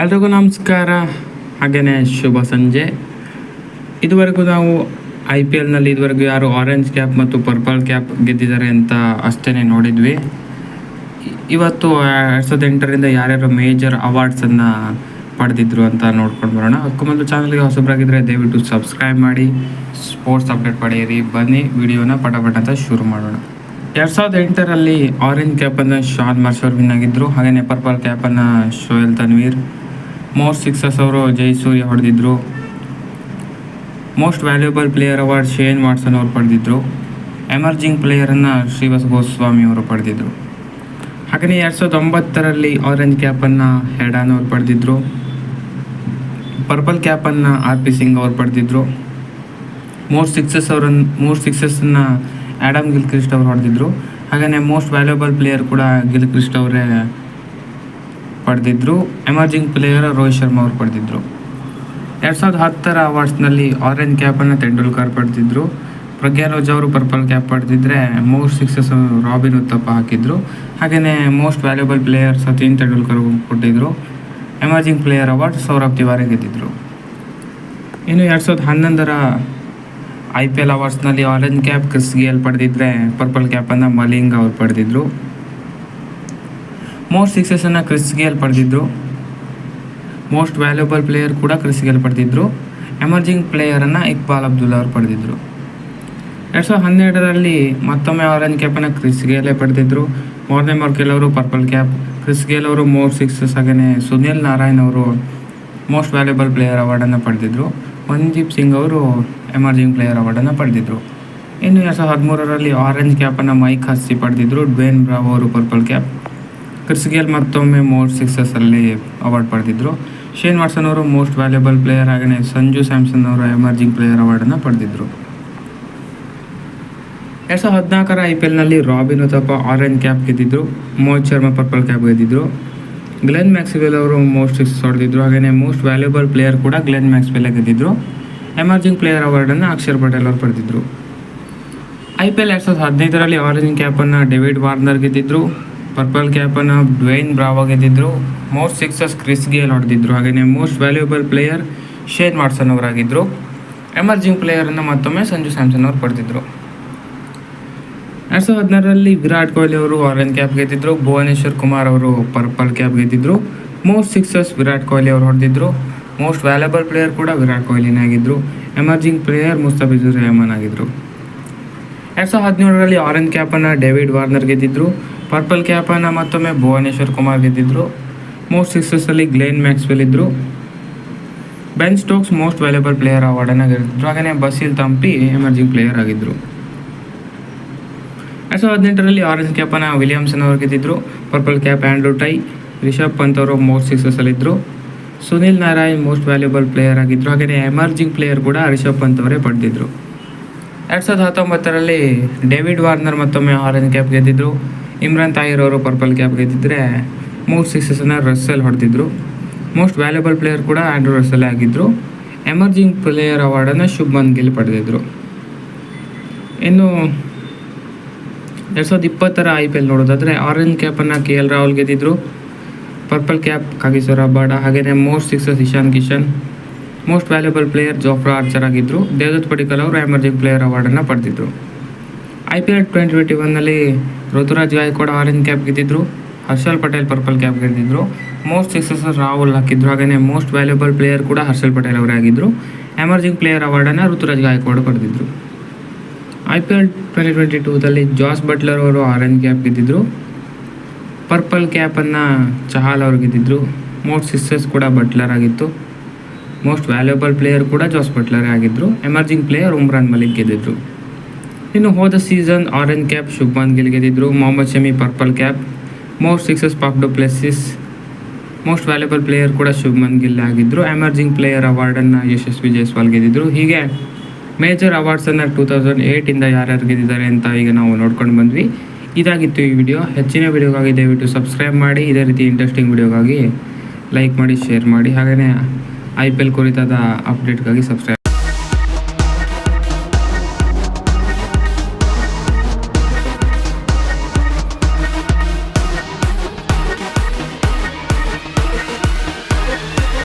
ಎಲ್ರಿಗೂ ನಮಸ್ಕಾರ. ಹಾಗೆಯೇ ಶುಭ ಸಂಜೆ. ಇದುವರೆಗೂ ನಾವು ಐ ಪಿ ಎಲ್ನಲ್ಲಿ ಇದುವರೆಗೂ ಯಾರು ಆರೆಂಜ್ ಕ್ಯಾಪ್ ಮತ್ತು ಪರ್ಪಲ್ ಕ್ಯಾಪ್ ಗೆದ್ದಿದ್ದಾರೆ ಅಂತ ಅಷ್ಟೇ ನೋಡಿದ್ವಿ. ಇವತ್ತು ಎರಡು ಸಾವಿರದ ಎಂಟರಿಂದ ಯಾರ್ಯಾರು ಮೇಜರ್ ಅವಾರ್ಡ್ಸನ್ನು ಪಡೆದಿದ್ರು ಅಂತ ನೋಡ್ಕೊಂಡು ಬರೋಣ. ಅದಕ್ಕೂ ಮೊದಲು ಚಾನಲ್ಗೆ ಹೊಸಬ್ರಾಗಿದ್ದರೆ ದಯವಿಟ್ಟು ಸಬ್ಸ್ಕ್ರೈಬ್ ಮಾಡಿ ಸ್ಪೋರ್ಟ್ಸ್ ಅಪ್ಡೇಟ್ ಪಡೆಯಿರಿ. ಬನ್ನಿ, ವಿಡಿಯೋನ ಪಟಪಟ ಪಟ ಅಂತ ಶುರು ಮಾಡೋಣ. ಎರಡು ಸಾವಿರದ ಎಂಟರಲ್ಲಿ ಆರೆಂಜ್ ಕ್ಯಾಪನ್ನು ಶಾನ್ ಮರ್ಶೋರ್ ವಿನ್ ಆಗಿದ್ದರು ಹಾಗೆಯೇ ಪರ್ಪಲ್ ಕ್ಯಾಪನ್ನು ಶೋಯಲ್ ತನ್ವೀರ್. ಮೋಸ್ಟ್ ಸಿಕ್ಸಸ್ ಅವರು Jayasuriya ಹೊಡೆದಿದ್ರು. Most valuable player award Shane Watson ಅವರು ಪಡೆದಿದ್ರು. ಎಮರ್ಜಿಂಗ್ ಪ್ಲೇಯರನ್ನು ಶ್ರೀವಾಸ ಗೋಸ್ವಾಮಿ ಅವರು ಪಡೆದಿದ್ರು. ಹಾಗೆಯೇ ಎರಡು ಸಾವಿರದ ಒಂಬತ್ತರಲ್ಲಿ ಆರೆಂಜ್ ಕ್ಯಾಪನ್ನು ಹೆಡಾನ್ ಅವರು ಪಡೆದಿದ್ರು. ಪರ್ಪಲ್ ಕ್ಯಾಪನ್ನು ಆರ್ ಪಿ ಸಿಂಗ್ ಅವರು ಪಡೆದಿದ್ರು. ಮೋಸ್ಟ್ ಸಿಕ್ಸಸ್ ಅವರನ್ನು ಮೋಸ್ಟ್ ಸಿಕ್ಸಸ್ಸನ್ನು ಆ್ಯಡಮ್ ಗಿಲ್ಕ್ರಿಸ್ಟ್ ಅವರು ಹೊಡೆದಿದ್ರು. ಹಾಗೆಯೇ ಮೋಸ್ಟ್ ವ್ಯಾಲ್ಯೂಬಲ್ ಪ್ಲೇಯರ್ ಕೂಡ ಗಿಲ್ಕ್ರಿಸ್ಟ್ ಅವರೇ ಪಡೆದಿದ್ರು. ಎಮರ್ಜಿಂಗ್ ಪ್ಲೇಯರ್ ರೋಹಿತ್ ಶರ್ಮಾ ಅವರು ಪಡೆದಿದ್ದರು ಎರಡು ಸಾವಿರದ ಹತ್ತರ ಅವಾರ್ಡ್ಸ್ನಲ್ಲಿ ಆರೆಂಜ್ ಕ್ಯಾಪನ್ನು ತೆಂಡೂಲ್ಕರ್ ಪಡೆದಿದ್ರು. ಪ್ರಗ್ಯಾರೋಜ್ ಅವರು ಪರ್ಪಲ್ ಕ್ಯಾಪ್ ಪಡೆದಿದ್ದರೆ ಮೋಸ್ಟ್ ಸಿಕ್ಸಸ್ ರಾಬಿನ್ ಉತ್ತಪ್ಪ ಹಾಕಿದ್ರು. ಹಾಗೆಯೇ most valuable player Sachin Tendulkar ಕೊಟ್ಟಿದ್ದರು emerging player award Saurabh Tiwary ಗೆದ್ದಿದ್ದರು ಇನ್ನು ಎರಡು ಸಾವಿರದ ಹನ್ನೊಂದರ ಐ ಪಿ ಎಲ್ ಅವಾರ್ಡ್ಸ್ನಲ್ಲಿ ಆರೆಂಜ್ ಕ್ಯಾಪ್ ಕ್ರಿಸ್ ಗೇಲ್ ಪಡೆದಿದ್ದರೆ ಪರ್ಪಲ್ ಕ್ಯಾಪನ್ನು ಮಲಿಂಗ್ ಅವರು ಪಡೆದಿದ್ರು. ಮೋಸ್ಟ್ ಸಿಕ್ಸಸನ್ನು ಕ್ರಿಸ್ ಗೇಲ್ ಪಡೆದಿದ್ರು. ಮೋಸ್ಟ್ ವ್ಯಾಲ್ಯೂಬಲ್ ಪ್ಲೇಯರ್ ಕೂಡ ಕ್ರಿಸ್ ಗೇಲ್ ಪಡೆದಿದ್ರು. ಎಮರ್ಜಿಂಗ್ ಪ್ಲೇಯರನ್ನು ಇಕ್ಬಾಲ್ ಅಬ್ದುಲ್ಲಾ ಅವರು ಪಡೆದಿದ್ರು. ಎರಡು ಸಾವಿರದ ಹನ್ನೆರಡರಲ್ಲಿ ಮತ್ತೊಮ್ಮೆ ಆರೆಂಜ್ ಕ್ಯಾಪನ್ನು ಕ್ರಿಸ್ ಗೇಲೇ ಪಡೆದಿದ್ರು. ಮಾರ್ನೆ ಮಾರ್ಕೆಲ್ ಅವರು ಪರ್ಪಲ್ ಕ್ಯಾಪ್ ಕ್ರಿಸ್ ಗೇಲ್ ಅವರು ಮೋರ್ ಸಿಕ್ಸಸ್ ಹಾಗೆಯೇ ಸುನಿಲ್ ನಾರಾಯಣ್ ಅವರು ಮೋಸ್ಟ್ ವ್ಯಾಲ್ಯೂಬಲ್ ಪ್ಲೇಯರ್ ಅವಾರ್ಡನ್ನು ಪಡೆದಿದ್ರು. ಮನ್ದೀಪ್ ಸಿಂಗ್ ಅವರು ಎಮರ್ಜಿಂಗ್ ಪ್ಲೇಯರ್ ಅವಾರ್ಡನ್ನು ಪಡೆದಿದ್ರು. ಇನ್ನು ಎರಡು ಸಾವಿರದ ಹದಿಮೂರರಲ್ಲಿ ಆರೆಂಜ್ ಕ್ಯಾಪನ್ನು ಮೈಕ್ ಹಸ್ಸಿ ಪಡೆದಿದ್ರು. ಡ್ವೇನ್ ಬ್ರಾವ್ ಅವರು ಪರ್ಪಲ್ ಕ್ಯಾಪ್ ಕ್ರಿಸ್ ಗೇಲ್ ಮತ್ತೊಮ್ಮೆ ಮೋಸ್ಟ್ ಸಿಕ್ಸಸ್ಸಲ್ಲಿ ಅವಾರ್ಡ್ ಪಡೆದಿದ್ರು. ಶೇನ್ ವಾಟ್ಸನ್ ಅವರು ಮೋಸ್ಟ್ ವ್ಯಾಲ್ಯೂಬಲ್ ಪ್ಲೇಯರ್ ಹಾಗೆಯೇ ಸಂಜು ಸ್ಯಾಮ್ಸನ್ ಅವರು ಎಮರ್ಜಿಂಗ್ ಪ್ಲೇಯರ್ ಅವಾರ್ಡನ್ನು ಪಡೆದಿದ್ರು. ಎರಡು ಸಾವಿರದ ಹದಿನಾಲ್ಕರ ಐ ಪಿ ಎಲ್ನಲ್ಲಿ ರಾಬಿನ್ ಉತ್ತಪ್ಪ ಆರೆಂಜ್ ಕ್ಯಾಪ್ ಗೆದ್ದಿದ್ರು. ಮೋಹಿತ್ ಶರ್ಮಾ ಪರ್ಪಲ್ ಕ್ಯಾಪ್ ಗೆದ್ದಿದ್ರು. ಗ್ಲೆನ್ ಮ್ಯಾಕ್ಸ್ವೆಲ್ ಅವರು ಮೋಸ್ಟ್ ಸಿಕ್ಸ್ ಹೊಡೆದಿದ್ರು ಹಾಗೆಯೇ ಮೋಸ್ಟ್ ವ್ಯಾಲ್ಯೂಬಲ್ ಪ್ಲೇಯರ್ ಕೂಡ ಗ್ಲೆನ್ ಮ್ಯಾಕ್ಸ್ವೆಲ್ ಗೆದ್ದಿದ್ರು. ಎಮರ್ಜಿಂಗ್ ಪ್ಲೇಯರ್ ಅವಾರ್ಡನ್ನು ಅಕ್ಷರ್ ಪಟೇಲ್ ಅವರು ಪಡೆದಿದ್ರು. ಐ ಪಿ ಎಲ್ ಎರಡು ಸಾವಿರದ ಹದಿನೈದರಲ್ಲಿ ಆರೆಂಜ್ ಕ್ಯಾಪನ್ನು ಡೇವಿಡ್ ವಾರ್ನರ್ ಗೆದ್ದಿದ್ರು. ಪರ್ಪಲ್ ಕ್ಯಾಪನ್ನು ಡ್ವೇನ್ ಬ್ರಾವ್ ಗೆದ್ದಿದ್ರು ಮೋಸ್ಟ್ ಸಿಕ್ಸಸ್ ಕ್ರಿಸ್ ಗೇಲ್ ಹೊಡೆದಿದ್ರು. ಹಾಗೆಯೇ most valuable player Shane Watson ಅವರಾಗಿದ್ದರು emerging ಪ್ಲೇಯರನ್ನು ಮತ್ತೊಮ್ಮೆ ಸಂಜು ಸ್ಯಾಮ್ಸನ್ ಅವರು ಪಡೆದಿದ್ರು. ಎರಡು ಸಾವಿರದ ಹದಿನಾರರಲ್ಲಿ ವಿರಾಟ್ ಕೊಹ್ಲಿ ಅವರು ಆರೆಂಜ್ ಕ್ಯಾಪ್ ಗೆದ್ದಿದ್ರು ಭುವನೇಶ್ವರ್ ಕುಮಾರ್ ಅವರು ಪರ್ಪಲ್ ಕ್ಯಾಪ್ ಗೆದ್ದಿದ್ರು ಮೋಸ್ಟ್ ಸಿಕ್ಸಸ್ ವಿರಾಟ್ ಕೊಹ್ಲಿ ಅವರು ಹೊಡೆದಿದ್ರು. ಮೋಸ್ಟ್ ವ್ಯಾಲ್ಯೂಬಲ್ ಪ್ಲೇಯರ್ ಕೂಡ ವಿರಾಟ್ ಕೊಹ್ಲಿನೇ ಆಗಿದ್ದರು ಎಮರ್ಜಿಂಗ್ ಪ್ಲೇಯರ್ ಮುಸ್ತಫಿಜುರ್ ರೆಹಮಾನ್ ಆಗಿದ್ದರು ಎರಡು ಸಾವಿರದ ಹದಿನೇಳರಲ್ಲಿ ಆರೆಂಜ್ ಕ್ಯಾಪನ್ನು ಡೇವಿಡ್ ವಾರ್ನರ್ ಗೆದ್ದಿದ್ರು ಪರ್ಪಲ್ ಕ್ಯಾಪನ್ನು ಮತ್ತೊಮ್ಮೆ ಭುವನೇಶ್ವರ್ ಕುಮಾರ್ ಗೆದ್ದಿದ್ರು. ಮೋಸ್ಟ್ ಸಿಕ್ಸಸ್ಸಲ್ಲಿ ಗ್ಲೇನ್ ಮ್ಯಾಕ್ಸ್ವೆಲ್ ಇದ್ದರು Ben Stokes most valuable player ಅವಾರ್ಡನ್ನು ಗೆದ್ದಿದ್ರು. ಹಾಗೆಯೇ ಬಸೀಲ್ ತಂಪಿ ಎಮರ್ಜಿಂಗ್ ಪ್ಲೇಯರ್ ಆಗಿದ್ದರು ಎರಡು ಸಾವಿರದ ಹದಿನೆಂಟರಲ್ಲಿ ಆರೆಂಜ್ ಕ್ಯಾಪನ್ನು ವಿಲಿಯಮ್ಸನ್ ಅವರು ಗೆದ್ದಿದ್ರು. Purple cap Andrew Tye Rishabh Pant ಅವರು most ಸಿಕ್ಸಸ್ಸಲ್ಲಿದ್ದರು Sunil Narayan most valuable player ಆಗಿದ್ದರು ಹಾಗೆಯೇ ಎಮರ್ಜಿಂಗ್ ಪ್ಲೇಯರ್ ಕೂಡ ರಿಷಬ್ ಪಂತ್ ಅವರೇ ಪಡೆದಿದ್ದರು ಎರಡು ಸಾವಿರದ ಹತ್ತೊಂಬತ್ತರಲ್ಲಿ ಡೇವಿಡ್ ವಾರ್ನರ್ ಮತ್ತೊಮ್ಮೆ ಆರೆಂಜ್ ಕ್ಯಾಪ್ ಗೆದ್ದಿದ್ರು. ಇಮ್ರಾನ್ ತಾಹಿರ್ ಅವರು ಪರ್ಪಲ್ ಕ್ಯಾಪ್ ಗೆದ್ದಿದ್ರೆ ಮೋಸ್ಟ್ ಸಿಕ್ಸಸನ್ನು ರಸ್ಸಲ್ಲಿ ಹೊಡೆದಿದ್ರು. ಮೋಸ್ಟ್ ವ್ಯಾಲ್ಯೂಬಲ್ ಪ್ಲೇಯರ್ ಕೂಡ ಆ್ಯಂಡ್ರೂ ರಸ್ಸೆಲ್ ಆಗಿದ್ದರು ಎಮರ್ಜಿಂಗ್ ಪ್ಲೇಯರ್ ಅವಾರ್ಡನ್ನು ಶುಭ್ಮನ್ ಗಿಲ್ ಪಡೆದಿದ್ರು. ಇನ್ನು ಎರಡು ಸಾವಿರದ ಇಪ್ಪತ್ತರ ಐ ಪಿ ಎಲ್ ನೋಡೋದಾದರೆ ಆರೆಂಜ್ ಕ್ಯಾಪನ್ನು ಕೆ ಎಲ್ ರಾಹುಲ್ ಗೆದ್ದಿದ್ರು. ಪರ್ಪಲ್ ಕ್ಯಾಪ್ ಕಾಗೇಶ್ವರ ಬಾಡ ಹಾಗೆಯೇ most sixes Ishan Kishan. Most valuable player Jofra Archer ಆಗಿದ್ದರು ದೇವದತ್ ಪಡಿಕಲ್ ಅವರು ಎಮರ್ಜಿಂಗ್ ಪ್ಲೇಯರ್ ಅವಾರ್ಡನ್ನು ಪಡೆದಿದ್ರು. I P L twenty twenty ಒನ್ನಲ್ಲಿ ಋತುರಾಜ್ ಗಾಯಕ್ವಾಡ್ ಆರೆಂಜ್ ಕ್ಯಾಪ್ ಗೆದ್ದಿದ್ರು. ಹರ್ಷಲ್ ಪಟೇಲ್ ಪರ್ಪಲ್ ಕ್ಯಾಪ್ ಗೆದ್ದಿದ್ರು. ಮೋಸ್ಟ್ ಸಿಕ್ಸಸ್ ರಾಹುಲ್ ಹಾಕಿದ್ರು. ಹಾಗೆಯೇ ಮೋಸ್ಟ್ ವ್ಯಾಲ್ಯೂಬಲ್ ಪ್ಲೇಯರ್ ಕೂಡ ಹರ್ಷಲ್ ಪಟೇಲ್ ಅವರೇ ಆಗಿದ್ದರು ಎಮರ್ಜಿಂಗ್ ಪ್ಲೇಯರ್ ಅವಾರ್ಡನ್ನು Ruturaj Gaikwad ಪಡೆದಿದ್ರು. I P L twenty twenty ಟೂದಲ್ಲಿ Jos Buttler ಅವರು ಆರೆಂಜ್ ಕ್ಯಾಪ್ ಗೆದ್ದಿದ್ರು. ಪರ್ಪಲ್ ಕ್ಯಾಪನ್ನು ಚಹಾಲ್ ಅವರು ಗೆದ್ದಿದ್ರು. ಮೋಸ್ಟ್ ಸಿಕ್ಸಸ್ ಕೂಡ ಬಟ್ಲರ್ ಆಗಿತ್ತು. ಮೋಸ್ಟ್ ವ್ಯಾಲ್ಯೂಬಲ್ ಪ್ಲೇಯರ್ ಕೂಡ ಜಾಸ್ ಬಟ್ಲರೇ ಆಗಿದ್ದರು ಎಮರ್ಜಿಂಗ್ ಪ್ಲೇಯರ್ ಉಮ್ರಾನ್ ಮಲಿಕ್ ಗೆದ್ದಿದ್ರು. ಇನ್ನು ಹೋದ season orange cap, Shubman Gill ಗೆದ್ದಿದ್ರು Mohammed Shami purple cap, most sixes Faf du Plessis, most valuable player ಕೂಡ ಶುಭ್ಮನ್ ಗಿಲ್ ಆಗಿದ್ದರು ಎಮರ್ಜಿಂಗ್ ಪ್ಲೇಯರ್ ಅವಾರ್ಡನ್ನು ಯಶಸ್ವಿ ಜೈಸ್ವಾಲ್ ಗೆದ್ದಿದ್ರು. ಹೀಗೆ ಮೇಜರ್ ಅವಾರ್ಡ್ಸನ್ನು ಟೂ ತೌಸಂಡ್ ಏಯ್ಟಿಂದ ಯಾರ್ಯಾರು ಗೆದ್ದಿದ್ದಾರೆ ಅಂತ ಈಗ ನಾವು ನೋಡ್ಕೊಂಡು ಬಂದ್ವಿ. ಇದಾಗಿತ್ತು ಈ ವಿಡಿಯೋ. ಹೆಚ್ಚಿನ ವಿಡಿಯೋಗಾಗಿ ದಯವಿಟ್ಟು ಸಬ್ಸ್ಕ್ರೈಬ್ ಮಾಡಿ, ಇದೇ ರೀತಿ ಇಂಟ್ರೆಸ್ಟಿಂಗ್ ವಿಡಿಯೋಗಾಗಿ ಲೈಕ್ ಮಾಡಿ ಶೇರ್ ಮಾಡಿ. ಹಾಗೆಯೇ ಐ ಪಿ ಎಲ್ ಕುರಿತಾದ ಅಪ್ಡೇಟ್ಗಾಗಿ ಸಬ್ಸ್ಕ್ರೈಬ್